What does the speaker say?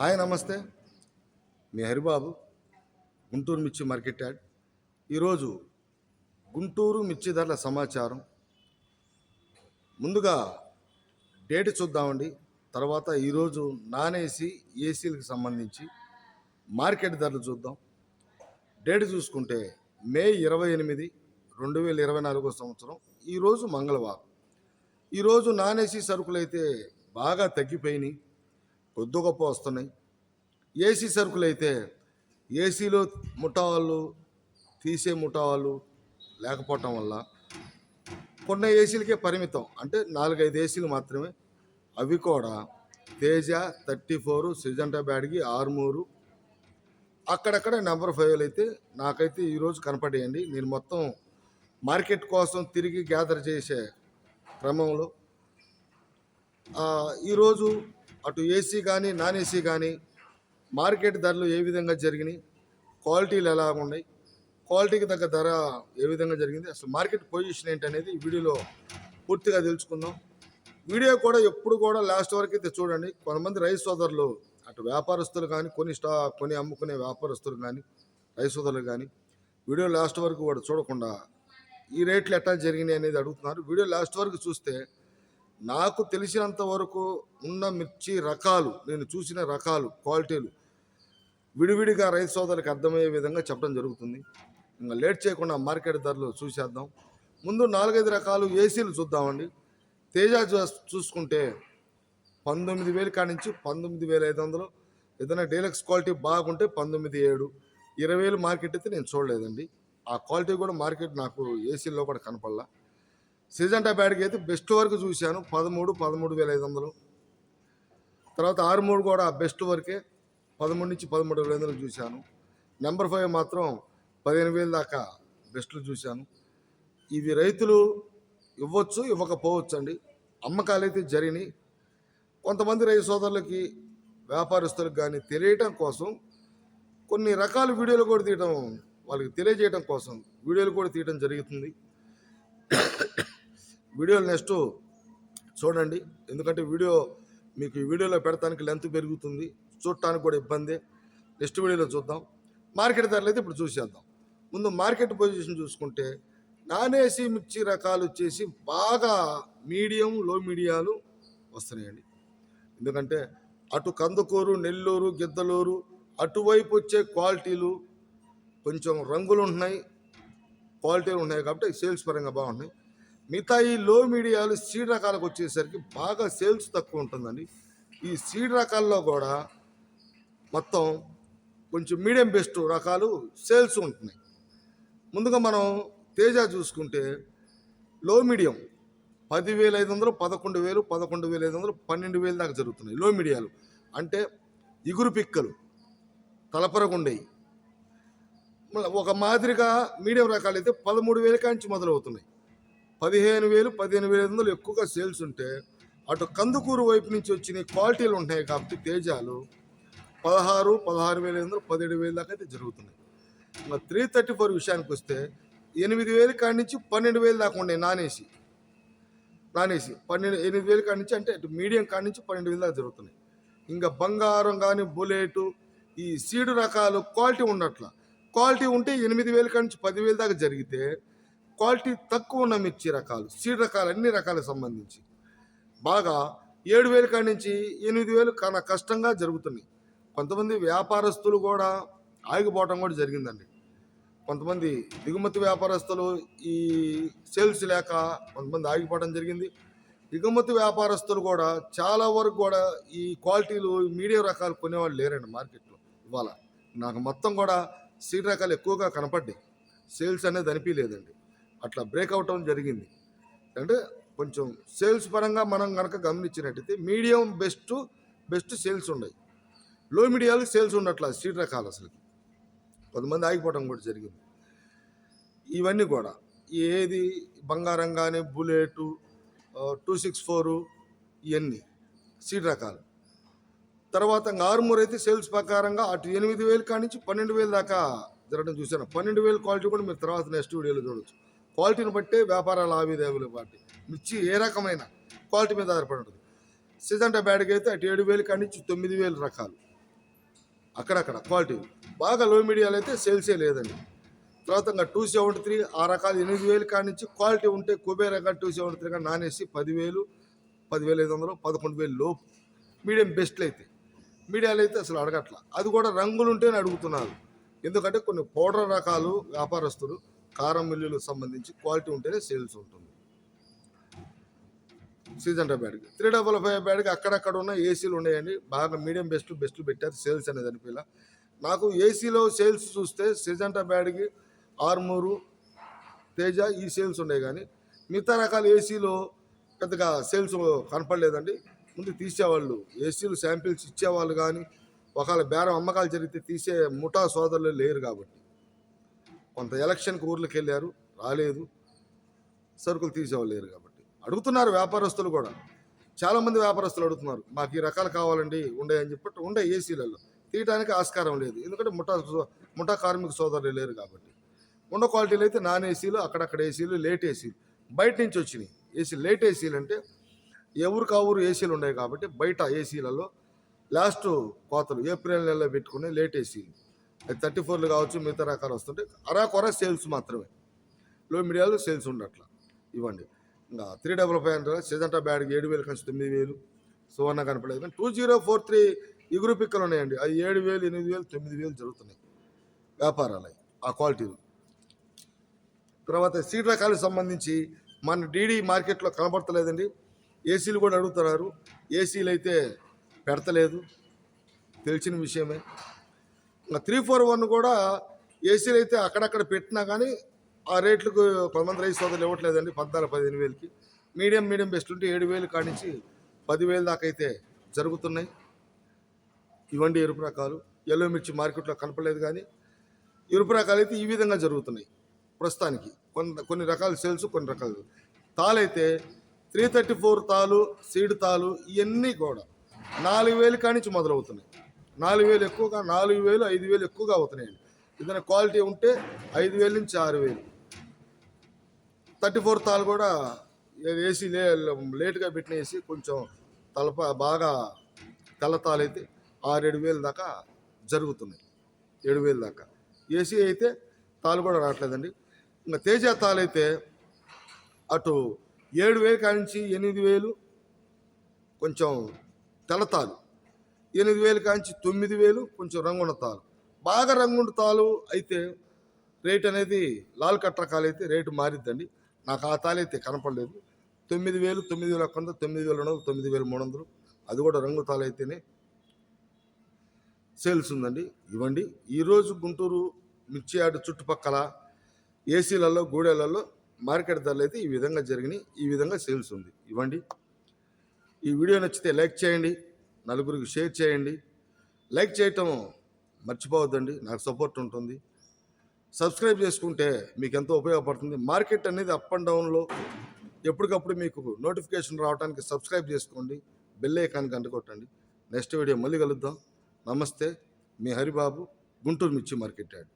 Hi నమస్తే. మీ హరిబాబు గుంటూరు మిర్చి market add. ఈరోజు గుంటూరు మిర్చి ధరల సమాచారం. ముందుగా డేట్ చూద్దామండి. తర్వాత ఈరోజు నాన్ ఏసీ ఏసీలకు సంబంధించి మార్కెట్ ధరలు చూద్దాం. డేట్ చూసుకుంటే మే ఇరవై ఎనిమిది రెండు వేల ఇరవై నాలుగో సంవత్సరం ఈరోజు మంగళవారం. ఈరోజు నాన్ ఏసీ సరుకులు అయితే బాగా తగ్గిపోయినాయి. కొద్ది గొప్ప వస్తున్నాయి. ఏసీ సరుకులు అయితే ఏసీలో ముఠా వాళ్ళు తీసే ముఠా వాళ్ళు లేకపోవటం వల్ల కొన్ని ఏసీలకే పరిమితం. అంటే నాలుగైదు ఏసీలు మాత్రమే. అవి కూడా తేజ థర్టీ ఫోర్ సిజంటా బ్యాడ్కి ఆర్మూరు. అక్కడక్కడ నెంబర్ ఫైవ్లు అయితే నాకైతే ఈరోజు కనపడేయండి. నేను మొత్తం మార్కెట్ కోసం తిరిగి గ్యాదర్ చేసే క్రమంలో ఈరోజు అటు ఏసీ కానీ నాన్ ఏసీ కానీ మార్కెట్ ధరలు ఏ విధంగా జరిగినాయి? క్వాలిటీలు ఎలా ఉన్నాయి? క్వాలిటీకి తగ్గ ధర ఏ విధంగా జరిగింది? అసలు మార్కెట్ పొజిషన్ ఏంటనేది ఈ వీడియోలో పూర్తిగా తెలుసుకుందాం. వీడియో కూడా ఎప్పుడు కూడా లాస్ట్ వరకు అయితే చూడండి. కొంతమంది రైస్ సోదరులు అటు వ్యాపారస్తులు కానీ కొన్ని స్టా కొన్ని అమ్ముకునే వ్యాపారస్తులు కానీ రైస్ సోదరులు కానీ వీడియో లాస్ట్ వరకు కూడా చూడకుండా ఈ రేట్లు ఎట్లా జరిగినాయి అనేది అడుగుతున్నారు. వీడియో లాస్ట్ వరకు చూస్తే నాకు తెలిసినంత వరకు ఉన్న మిర్చి రకాలు నేను చూసిన రకాలు క్వాలిటీలు విడివిడిగా రైతు సోదరులకు అర్థమయ్యే విధంగా చెప్పడం జరుగుతుంది. ఇంకా లేట్ చేయకుండా మార్కెట్ ధరలు చూసేద్దాం. ముందు నాలుగైదు రకాలు ఏసీలు చూద్దామండి. తేజ చూసుకుంటే పంతొమ్మిది వేలు కానించి నుంచి పంతొమ్మిది వేల ఐదు వందలు. ఏదైనా డీలక్స్ క్వాలిటీ బాగుంటే పంతొమ్మిది ఏడు. ఇరవై వేలు మార్కెట్ అయితే నేను చూడలేదండి. ఆ క్వాలిటీ కూడా మార్కెట్ నాకు ఏసీలో కూడా కనపడలా. సిజంటా బ్యాట్కి అయితే బెస్ట్ వరకు చూశాను. పదమూడు పదమూడు వేల ఐదు వందలు. తర్వాత ఆరు మూడు కూడా బెస్ట్ వరకే పదమూడు నుంచి పదమూడు వేల ఐదు వందలు చూశాను. నెంబర్ ఫైవ్ మాత్రం పదిహేను వేల దాకా బెస్ట్లు చూశాను. ఇవి రైతులు ఇవ్వచ్చు ఇవ్వకపోవచ్చు అండి అమ్మకాలు అయితే జరిగినాయి. కొంతమంది రైతు సోదరులకి వ్యాపారస్తులకు కానీ తెలియటం కోసం కొన్ని రకాల వీడియోలు కూడా తీయటం వాళ్ళకి తెలియజేయడం కోసం వీడియోలు కూడా తీయటం జరుగుతుంది. వీడియోలు నెక్స్ట్ చూడండి. ఎందుకంటే వీడియో మీకు ఈ వీడియోలో పెడతానికి లెంత్ పెరుగుతుంది. చూడటానికి కూడా ఇబ్బంది. నెక్స్ట్ వీడియోలో చూద్దాం. మార్కెట్ ధరలు అయితే ఇప్పుడు చూసేద్దాం. ముందు మార్కెట్ పొజిషన్ చూసుకుంటే నాన్ ఏసీ మిర్చి రకాలు వచ్చేసి బాగా మీడియం లో మీడియాలు వస్తున్నాయండి. ఎందుకంటే అటు కందుకూరు నెల్లూరు గిద్దలూరు అటువైపు వచ్చే క్వాలిటీలు కొంచెం రంగులు ఉన్నాయి క్వాలిటీలు ఉన్నాయి కాబట్టి సేల్స్ పరంగా బాగున్నాయి. మిగతా ఈ లో మీడియాలు సీడ్ రకాలకు వచ్చేసరికి బాగా సేల్స్ తక్కువ ఉంటుందండి. ఈ సీడ్ రకాల్లో కూడా మొత్తం కొంచెం మీడియం బెస్ట్ రకాలు సేల్స్ ఉంటున్నాయి. ముందుగా మనం తేజ చూసుకుంటే లో మీడియం పదివేల ఐదు వందలు పదకొండు వేలు పదకొండు వేల ఐదు వందలు పన్నెండు వేలు దాకా జరుగుతున్నాయి లో మీడియాలు. అంటే ఇగురు పిక్కలు తలపరగుండేవి ఒక మాదిరిగా మీడియం రకాలు అయితే పదమూడు వేల కాంచి మొదలవుతున్నాయి. పదిహేను వేలు పదిహేను వేల ఐదు వందలు ఎక్కువగా సేల్స్ ఉంటే అటు కందుకూరు వైపు నుంచి వచ్చిన క్వాలిటీలు ఉంటాయి కాబట్టి తేజాలు పదహారు పదహారు వేల ఐదు వందలు పదిహేడు వేల దాకా అయితే జరుగుతున్నాయి. ఇంకా త్రీ థర్టీ ఫోర్ విషయానికి వస్తే ఎనిమిది వేలు కాడి నుంచి పన్నెండు వేలు దాకా ఉన్నాయి నానేసి. నానేసి పన్నెండు ఎనిమిది వేలు కాడి నుంచి అంటే ఇటు మీడియం కాడి నుంచి పన్నెండు వేలు దాకా జరుగుతున్నాయి. ఇంకా బంగారం కానీ బుల్లెట్ ఈ సీడు రకాలు క్వాలిటీ ఉండట్ల క్వాలిటీ ఉంటే ఎనిమిది వేల కాడి నుంచి పదివేల దాకా జరిగితే క్వాలిటీ తక్కువ ఉన్న మిర్చి రకాలు సీడ్ రకాలు అన్ని రకాలకు సంబంధించి. బాగా ఏడు వేలు కాడి నుంచి ఎనిమిది వేలు కన్నా కష్టంగా జరుగుతున్నాయి. కొంతమంది వ్యాపారస్తులు కూడా ఆగిపోవటం కూడా జరిగిందండి. కొంతమంది దిగుమతి వ్యాపారస్తులు ఈ సేల్స్ లేక కొంతమంది ఆగిపోవడం జరిగింది. దిగుమతి వ్యాపారస్తులు కూడా చాలా వరకు కూడా ఈ క్వాలిటీలు మీడియం రకాలు కొనేవాళ్ళు లేరండి మార్కెట్లో ఇవాళ. నాకు మొత్తం కూడా సీడ్ రకాలు ఎక్కువగా కనపడ్డాయి. సేల్స్ అనేది అనిపించలేదండి. అట్లా బ్రేక్ అవటం జరిగింది. అంటే కొంచెం సేల్స్ పరంగా మనం కనుక గమనించినట్టయితే మీడియం బెస్ట్ బెస్ట్ సేల్స్ ఉన్నాయి. లో మీడియాలు సేల్స్ ఉండట్లా సీడ్ రకాలు అసలు. కొంతమంది ఆగిపోవడం కూడా జరిగింది. ఇవన్నీ కూడా. ఏది బంగారం కానీ బుల్లెటు టూ సిక్స్ ఫోరు ఇవన్నీ సీడ్ రకాలు. తర్వాత ఇంకా అయితే సేల్స్ ప్రకారంగా అటు ఎనిమిది వేలు కానించి పన్నెండు వేలు దాకా జరగడం చూశాను. పన్నెండు వేలు క్వాలిటీ కూడా మీరు తర్వాత నెక్స్ట్ వీడియోలో చూడవచ్చు క్వాలిటీని బట్టే వ్యాపార లావాదేవీలు బట్టి మిర్చి ఏ రకమైన క్వాలిటీ మీద ఆధారపడి ఉంటుంది. సిజంటా బ్యాడ్కి అయితే అటు ఏడు వేలు కాడి నుంచి తొమ్మిది వేలు రకాలు. అక్కడక్కడ క్వాలిటీ బాగా లో మీడియాలో అయితే సేల్సే లేదండి. తర్వాత ఇంకా టూ సెవెంటీ త్రీ ఆ రకాలు ఎనిమిది వేలు కాడి నుంచి క్వాలిటీ ఉంటే కుబేర్ రకాలు టూ సెవెంటీ త్రీ కానీ నానేసి పదివేలు పదివేల ఐదు వందలు పదకొండు వేలు లోపు. మీడియం బెస్ట్లు అయితే. మీడియాలో అయితే అసలు అడగట్ల. అది కూడా రంగులు ఉంటేనే అడుగుతున్నారు. ఎందుకంటే కొన్ని పౌడర్ రకాలు వ్యాపారస్తులు కారం మిల్లులకు సంబంధించి క్వాలిటీ ఉంటేనే సేల్స్ ఉంటుంది. సీజన్ బ్యాడ్కి త్రీ డబల్ ఫైవ్ బ్యాడ్కి అక్కడక్కడ ఉన్న ఏసీలు ఉన్నాయండి. బాగా మీడియం బెస్ట్ బెస్ట్ పెట్టారు సేల్స్ అనేది అనిపించలే నాకు ఏసీలో సేల్స్ చూస్తే సిజంటా బ్యాడ్కి ఆర్మూరు తేజ ఈ సేల్స్ ఉన్నాయి కానీ మిగతా రకాల ఏసీలో పెద్దగా సేల్స్ కనపడలేదండి. ముందు తీసేవాళ్ళు. ఏసీలు శాంపిల్స్ ఇచ్చేవాళ్ళు కానీ ఒకవేళ బేరం అమ్మకాలు జరిగితే తీసే ముఠా సోదరులు లేరు కాబట్టి. కొంత ఎలక్షన్కి ఊర్లకు వెళ్ళారు రాలేదు. సరుకులు తీసేవాళ్ళు లేరు కాబట్టి. అడుగుతున్నారు వ్యాపారస్తులు కూడా. చాలామంది వ్యాపారస్తులు అడుగుతున్నారు మాకు ఈ రకాలు కావాలండి ఉండే అని చెప్పి ఉండే ఏసీలలో. తీయడానికి ఆస్కారం లేదు. ఎందుకంటే ముఠా ముఠా కార్మిక సోదరులు లేరు కాబట్టి. ఉన్న క్వాలిటీలు అయితే నాన్ ఏసీలు అక్కడక్కడ ఏసీలు లేట్ ఏసీలు. బయట నుంచి వచ్చినాయి. ఏసీ లేట్ ఏసీలు అంటే ఎవరికి ఆ ఊరు ఏసీలు ఉన్నాయి కాబట్టి బయట ఏసీలలో లాస్ట్ కోతలు ఏప్రిల్ నెలలో పెట్టుకునే లేట్ ఏసీలు. థర్టీ ఫోర్లు కావచ్చు మిగతా రకాలు వస్తుంటే అరా కొర సేల్స్ మాత్రమే. లో మీడియాలో సేల్స్ ఉండట్ల ఇవ్వండి. ఇంకా three double five hundred Syngenta బ్యాడ్కి ఏడు వేలు కలిసి తొమ్మిది వేలు. సువర్ణ కనపడలేదు కానీ టూ జీరో ఫోర్ త్రీ ఇగురు పిక్కలు ఉన్నాయండి. అవి ఏడు వేలు ఎనిమిది వేలు తొమ్మిది వేలు జరుగుతున్నాయి వ్యాపారాలు ఆ క్వాలిటీలు. తర్వాత సీడ్ రకాలకు సంబంధించి మన డీడీ మార్కెట్లో కనబడతలేదండి. ఏసీలు కూడా అడుగుతున్నారు. ఏసీలు అయితే పెడతలేదు. తెలిసిన విషయమే. త్రీ ఫోర్ వన్ కూడా ఏసీలు అయితే అక్కడక్కడ పెట్టినా కానీ ఆ రేట్లకు కొంతమంది రైతు సోదరులు ఇవ్వట్లేదండి పద్నాలుగు పదిహేను వేలకి. మీడియం మీడియం బెస్ట్ ఉంటే ఏడు వేలు కానించి పదివేలు దాకా అయితే జరుగుతున్నాయి. ఇవ్వండి ఎరుపు రకాలు. ఎల్లో మిర్చి మార్కెట్లో కనపడలేదు కానీ ఎరుపు రకాలు అయితే ఈ విధంగా జరుగుతున్నాయి ప్రస్తుతానికి. కొన్ని కొన్ని రకాల సేల్స్ కొన్ని రకాలు తాలైతే త్రీ థర్టీ ఫోర్ తాలు సీడ్ తాలు ఇవన్నీ కూడా నాలుగు వేలు కానించి మొదలవుతున్నాయి. నాలుగు వేలు ఎక్కువగా నాలుగు వేలు ఐదు వేలు ఎక్కువగా అవుతున్నాయండి ఏదైనా క్వాలిటీ ఉంటే ఐదు వేలు నుంచి ఆరు వేలు. థర్టీ ఫోర్ తాలు కూడా ఏసీ లే లేట్గా పెట్టిన ఏసీ కొంచెం తలప బాగా తెల్ల అయితే ఆరేడు వేలు దాకా జరుగుతున్నాయి. ఏడు వేలు దాకా. ఏసీ అయితే తాలు కూడా రావట్లేదండి. ఇంకా తేజ తాలు అయితే అటు ఏడు వేలు కానించి ఎనిమిది వేలు కొంచెం తెల్లతాలు ఎనిమిది వేలు కాంచి తొమ్మిది వేలు కొంచెం రంగున్న తాలు బాగా రంగున్న తాలు అయితే రేట్ అనేది లాల్ కట్ అయితే రేటు మారిద్దండి. నాకు ఆ తాలు అయితే కనపడలేదు. తొమ్మిది వేలు తొమ్మిది వేల ఒక్క తొమ్మిది వేల రెండు వందలు తొమ్మిది వేలు మూడు వందలు. అది కూడా రంగు తాలు అయితేనే సేల్స్ ఉందండి. ఇవ్వండి. ఈరోజు గుంటూరు మిర్చి యార్డు చుట్టుపక్కల ఏసీలలో గూడెలలో మార్కెట్ ధరలు అయితే ఈ విధంగా జరిగినాయి. ఈ విధంగా సేల్స్ ఉంది. ఇవ్వండి. ఈ వీడియో నచ్చితే లైక్ చేయండి. నలుగురికి షేర్ చేయండి. లైక్ చేయటం మర్చిపోవద్దండి. నాకు సపోర్ట్ ఉంటుంది. సబ్స్క్రైబ్ చేసుకుంటే మీకు ఎంతో ఉపయోగపడుతుంది. మార్కెట్ అనేది అప్ అండ్ డౌన్లో ఎప్పటికప్పుడు మీకు నోటిఫికేషన్ రావడానికి సబ్స్క్రైబ్ చేసుకోండి. బెల్ ఐకాన్ గంట కొట్టండి నెక్స్ట్ వీడియో మళ్ళీ కలుద్దాం. నమస్తే. మీ హరిబాబు గుంటూరు మిర్చి మార్కెట్ యాడ్